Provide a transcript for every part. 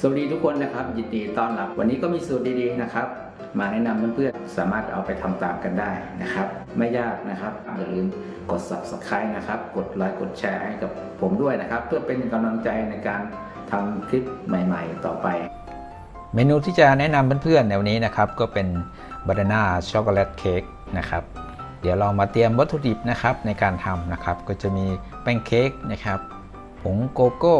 สวัสดีทุกคนนะครับ ยินดีต้อนรับ วันนี้ก็มีสูตรดีๆนะครับ มาแนะนำเพื่อนๆสามารถเอาไปทำตามกันได้นะครับ ไม่ยากนะครับอย่าลืมกด subscribe นะครับ กดไลค์กดแชร์ให้กับผมด้วยนะครับ เพื่อเป็นกำลังใจในการทำคลิปใหม่ๆ ต่อไป เมนูที่จะแนะนำเพื่อนๆในวันนี้นะครับ ก็เป็นบานาน่าช็อกโกแลตเค้กนะครับเดี๋ยวเรามาเตรียมวัตถุดิบนะครับในการทำนะครับ ก็จะมีแป้งเค้กนะครับผงโกโก้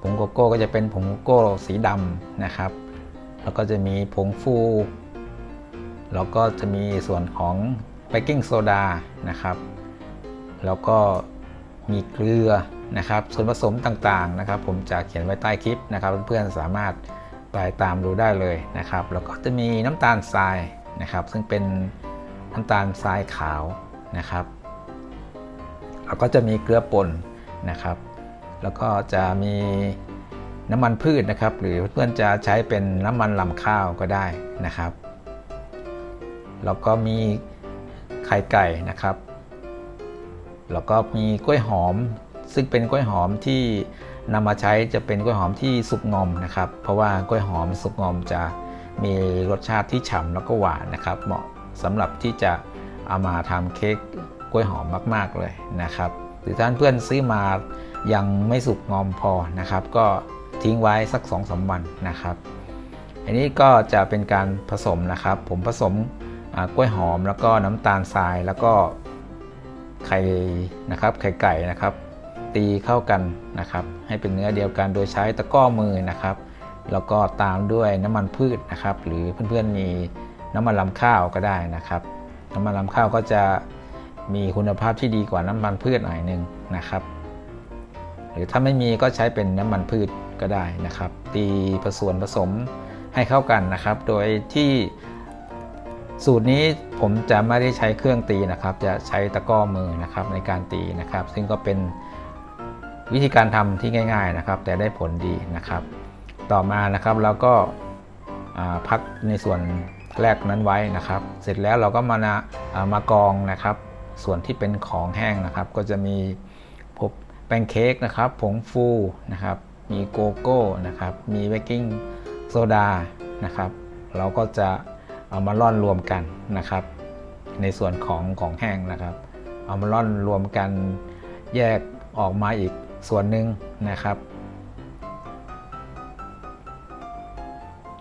ผงโกโก้ก็จะเป็นผงโกโก้สีดำนะครับ แล้วก็จะมีผงฟู แล้วก็จะมีส่วนของเบกกิ้งโซดานะครับ แล้วก็มีเกลือนะครับ ส่วนผสมต่างๆนะครับ ผมจะเขียนไว้ใต้คลิปนะครับ เพื่อนๆสามารถไปตามดูได้เลยนะครับ แล้วก็จะมีน้ำตาลทรายนะครับ ซึ่งเป็นน้ำตาลทรายขาวนะครับแล้วก็จะมีเกลือป่นนะครับ แล้วก็จะมีน้ำมันพืชนะครับ หรือเพื่อนจะใช้เป็นน้ำมันลำข้าวก็ได้นะครับ แล้วก็มีไข่ไก่นะครับ แล้วก็มีกล้วยหอม ซึ่งเป็นกล้วยหอมที่นำมาใช้จะเป็นกล้วยหอมที่สุกงอมนะครับ เพราะว่ากล้วยหอมสุกงอมจะมีรสชาติที่ฉ่ำแล้วก็หวานนะครับ เหมาะสำหรับที่จะเอามาทำเค้กกล้วยหอมมาก ๆเลยนะครับ หรือท่านเพื่อนซื้อมา ยังไม่สุกงอมพอนะครับ ก็ทิ้งไว้สัก2อสวันนะครับ อันนี้ก็จะเป็นการผสมนะครับ ผมผสมกล้วยหอมแล้วก็น้ำตาลทรายแล้วก็ไข่นะครับไข่ไก่นะครับ ตีเข้ากันนะครับ ให้เป็นเนื้อเดียวกันโดยใช้ตะก้อมือนะครับ แล้วก็ตามด้วยน้ำมันพืชนะครับ หรือเพื่อนๆมีน้ำมันลำข้าวก็ได้นะครับ น้ำมันลำข้าวก็จะมีคุณภาพที่ดีกว่าน้ำมันพืชหน่อยหนึ่งนะครับ หรือถ้าไม่มีก็ใช้เป็นน้ำมันพืชก็ได้นะครับ ตีผสมผสมให้เข้ากันนะครับ โดยที่สูตรนี้ผมจะไม่ได้ใช้เครื่องตีนะครับ จะใช้ตะก้อมือนะครับในการตีนะครับ ซึ่งก็เป็นวิธีการทำที่ง่าย ๆนะครับ แต่ได้ผลดีนะครับ ต่อมานะครับเราก็พักในส่วนแรกนั้นไว้นะครับ เสร็จแล้วเราก็มานะมากองนะครับ ส่วนที่เป็นของแห้งนะครับ ก็จะมี แป้งเค้กนะครับผงฟูนะครับ มีโกโก้นะครับ มีเบกกิ้งโซดานะครับ เราก็จะเอามาร่อนรวมกันนะครับ ในส่วนของของแห้งนะครับ เอามาร่อนรวมกันแยกออกมาอีกส่วนหนึ่งนะครับ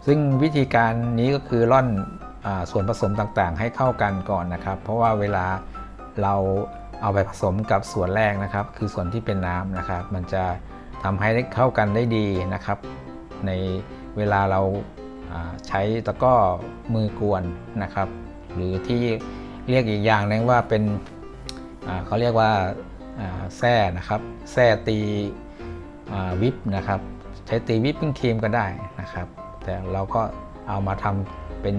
ซึ่งวิธีการนี้ก็คือร่อนอส่วนผสมต่างๆ ให้เข้ากันก่อนนะครับ เพราะว่าเวลาเรา เอาไปผสมกับส่วนแรกนะครับ คือส่วนที่เป็นน้ำนะครับ มันจะทำให้เข้ากันได้ดีนะครับ ในเวลาเราใช้ตะก้อมือกวนนะครับ หรือที่เรียกอีกอย่างนึงว่าเป็นเขาเรียกว่าแส้นะครับแส้ตีวิปนะครับ ใช้ตีวิปปิ้งครีมก็ได้นะครับ แต่เราก็เอามาทำเป็น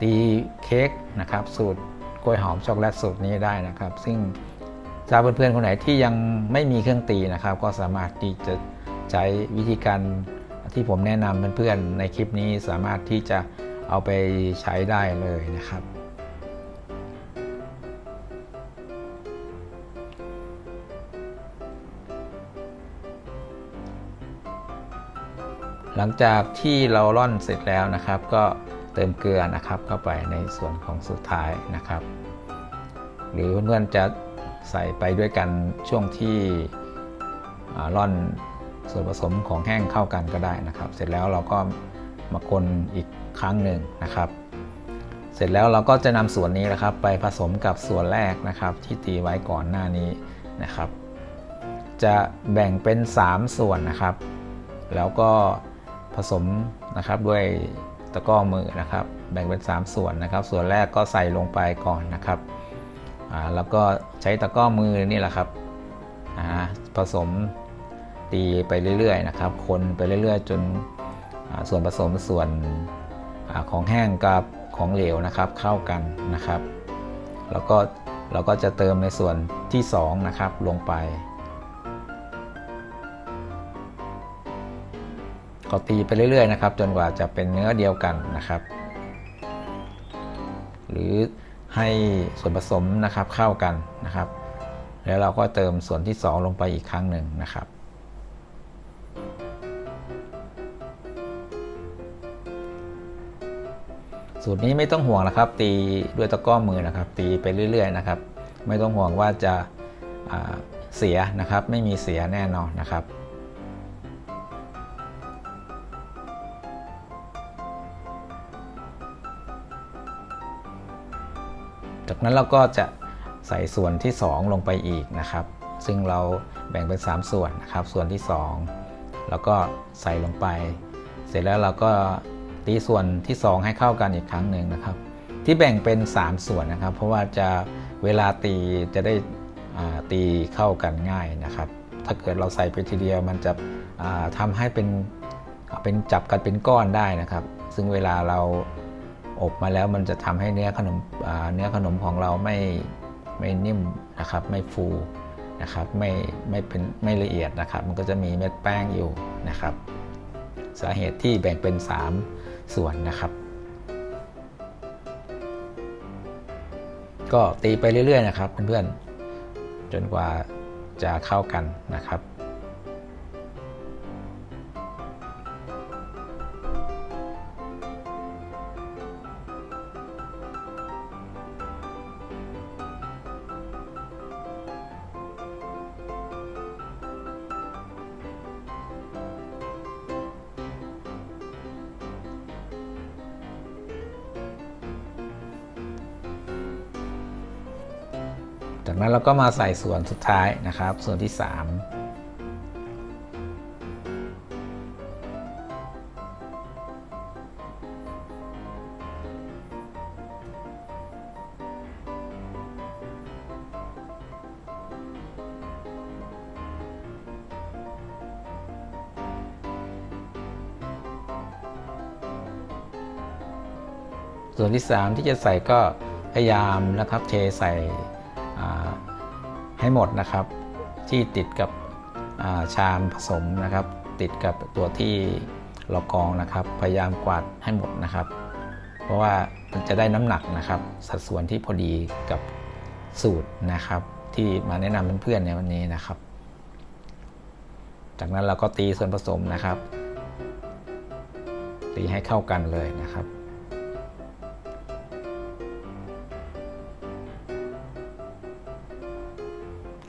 ตีเค้กนะครับ สูตร กล้วยหอมช็อกโกแลตสูตรนี้ได้นะครับ ซึ่งถ้าเพื่อนๆคนไหนที่ยังไม่มีเครื่องตีนะครับ ก็สามารถที่จะใช้วิธีการที่ผมแนะนำเพื่อนๆในคลิปนี้สามารถที่จะเอาไปใช้ได้เลยนะครับ หลังจากที่เราร่อนเสร็จแล้วนะครับ ก็ เติมเกลือนะครับเข้าไปในส่วนของสุดท้ายนะครับ หรือเพื่อนๆจะใส่ไปด้วยกันช่วงที่ร่อนส่วนผสมของแห้งเข้ากันก็ได้นะครับ เสร็จแล้วเราก็มาคนอีกครั้งหนึ่งนะครับ เสร็จแล้วเราก็จะนำส่วนนี้นะครับ ไปผสมกับส่วนแรกนะครับ ที่ตีไว้ก่อนหน้านี้นะครับ จะแบ่งเป็น 3 ส่วนนะครับ แล้วก็ผสมนะครับด้วย ตะกร้อมือนะครับ แบ่งเป็น 3 ส่วนนะครับ ส่วนแรกก็ใส่ลงไปก่อนนะครับแล้วก็ใช้ตะกร้อมือนี่แหละครับผสมตีไปเรื่อยๆนะครับ คนไปเรื่อยๆ จนส่วนผสมส่วนของแห้งกับของเหลวนะครับเข้ากันนะครับ แล้วก็เราก็จะเติมในส่วนที่2นะครับลงไป อตีไปเรื่อยๆนะครับ จนกว่าจะเป็นเนื้อเดียวกันนะครับ หรือให้ส่วนผสมนะครับเข้ากันนะครับ แล้วเราก็เติมส่วนที่ 2 ลงไปอีกครั้งหนึ่งนะครับสูตรนี้ไม่ต้องห่วงนะครับ ตีด้วยตะก้อมือนะครับ ตีไปเรื่อย ๆ นะครับ ไม่ต้องห่วงว่าจะเสียนะครับ ไม่มีเสียแน่นอนนะครับ จากนั้นเราก็จะใส่ส่วนที่ 2 ลงไปอีกนะครับ ซึ่งเราแบ่งเป็น 3 ส่วนนะครับ ส่วนที่ 2 แล้วก็ใส่ลงไป เสร็จแล้วเราก็ตีส่วนที่ 2 ให้เข้ากันอีกครั้งหนึ่งนะครับ ที่แบ่งเป็น 3 ส่วนนะครับ เพราะว่าจะเวลาตีจะได้ตีเข้ากันง่ายนะครับ ถ้าเกิดเราใส่ไปทีเดียวมันจะอ่าทำให้เป็นเป็นจับกันเป็นก้อนได้นะครับ ซึ่งเวลาเรา อบมาแล้วมันจะทำให้เนื้อขนมเนื้อขนมของเราไม่ไม่นิ่มนะครับ ไม่ฟูนะครับไม่ไม่เป็นไม่ละเอียดนะครับ มันก็จะมีเม็ดแป้งอยู่นะครับ สาเหตุที่แบ่งเป็น 3 ส่วนนะครับ ก็ตีไปเรื่อยๆนะครับเพื่อนๆจนกว่าจะเข้ากันนะครับ จากนั้นเราก็มาใส่ส่วนสุดท้ายนะครับ ส่วนที่ 3ส่วนที่ 3 ที่จะใส่ก็พยายามนะครับเทใส่ ให้หมดนะครับ ที่ติดกับาชามผสมนะครับ ติดกับตัวที่เรากรองนะครับ พยายามกวาดให้หมดนะครับ เพราะว่ามันจะได้น้ำหนักนะครับ สัดส่วนที่พอดีกับสูตรนะครับ ที่มาแนะนำเพื่อนๆในวันนี้นะครับ จากนั้นเราก็ตีส่วนผสมนะครับ ตีให้เข้ากันเลยนะครับ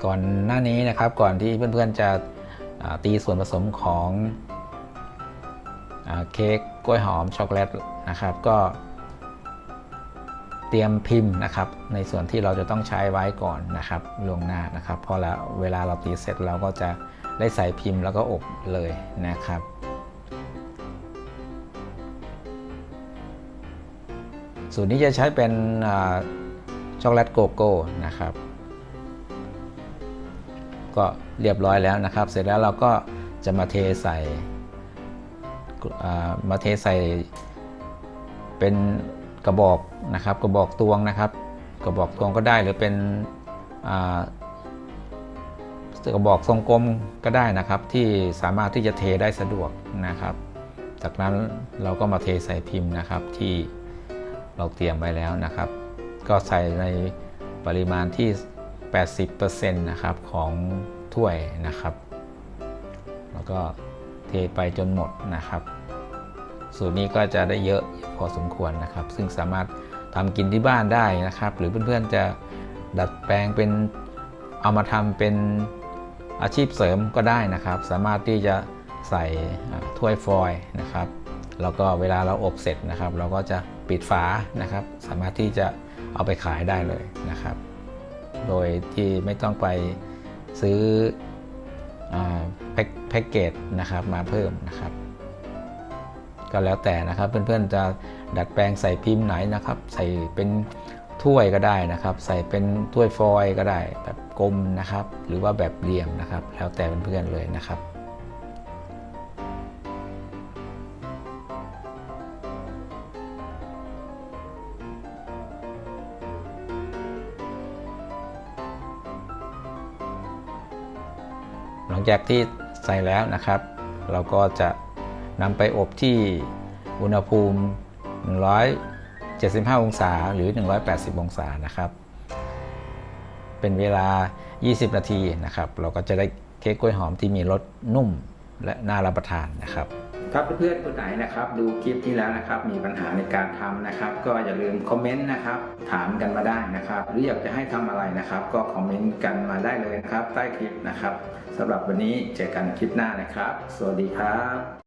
ก่อนหน้านี้นะครับก่อนที่เพื่อนๆจะตีส่วนผสมของอเค้กกล้วยหอมช็อกโกแลตนะครับ ก็เตรียมพิมพ์นะครับ ในส่วนที่เราจะต้องใช้ไว้ก่อนนะครับล่วงหน้านะครับพอแล้วเวลาเราตีเสร็จเราก็จะได้ใส่พิมพ์แล้วก็อบเลยนะครับสูตรนี้จะใช้เป็นช็อกโกแลตโกโก้นะครับ ก็เรียบร้อยแล้วนะครับ เสร็จแล้วเราก็จะมาเทใส่มาเทใส่เป็นกระบอกนะครับ กระบอกตวงนะครับ กระบอกตวงก็ได้หรือเป็นกระบอกทรงกลมก็ได้นะครับ ที่สามารถที่จะเทได้สะดวกนะครับ จากนั้นเราก็มาเทใส่พิมพ์นะครับที่เราเตรียมไว้แล้วนะครับ ก็ใส่ในปริมาณที่ 80%นะครับของถ้วยนะครับ แล้วก็เทไปจนหมดนะครับ สูตรนี้ก็จะได้เยอะพอสมควรนะครับ ซึ่งสามารถทำกินที่บ้านได้นะครับ หรือเพื่อนๆจะดัดแปลงเป็นเอามาทำเป็นอาชีพเสริมก็ได้นะครับ สามารถที่จะใส่ถ้วยฟอยล์นะครับ แล้วก็เวลาเราอบเสร็จนะครับ เราก็จะปิดฝานะครับ สามารถที่จะเอาไปขายได้เลยนะครับ โดยที่ไม่ต้องไปซื้ออแพ็คแพ็กเกจนะครับมาเพิ่มนะครับ ก็แล้วแต่นะครับเพื่อนๆจะดัดแปลงใส่พิมพ์ไหนนะครับ ใส่เป็นถ้วยก็ได้นะครับ ใส่เป็นถ้วยฟอยล์ก็ได้แบบกลมนะครับ หรือว่าแบบเหลี่ยมนะครับ แล้วแต่เพื่อนๆเลยนะครับ ลังจากที่ใส่แล้วนะครับ เราก็จะนำไปอบที่อุณหภูมิ 175 องศาหรือ 180 องศานะครับ เป็นเวลา 20 นาทีนะครับ เราก็จะได้เค้กกล้วยหอมที่มีรสนุ่มและน่ารับประทานนะครับ ถ้าเพื่อนๆคนไหนนะครับดูคลิปนี้แล้วนะครับ มีปัญหาในการทำนะครับ ก็อย่าลืมคอมเมนต์นะครับ ถามกันมาได้นะครับ หรืออยากจะให้ทำอะไรนะครับ ก็คอมเมนต์กันมาได้เลยนะครับ ใต้คลิปนะครับสำหรับวันนี้เจอกันคลิปหน้านะครับ สวัสดีครับ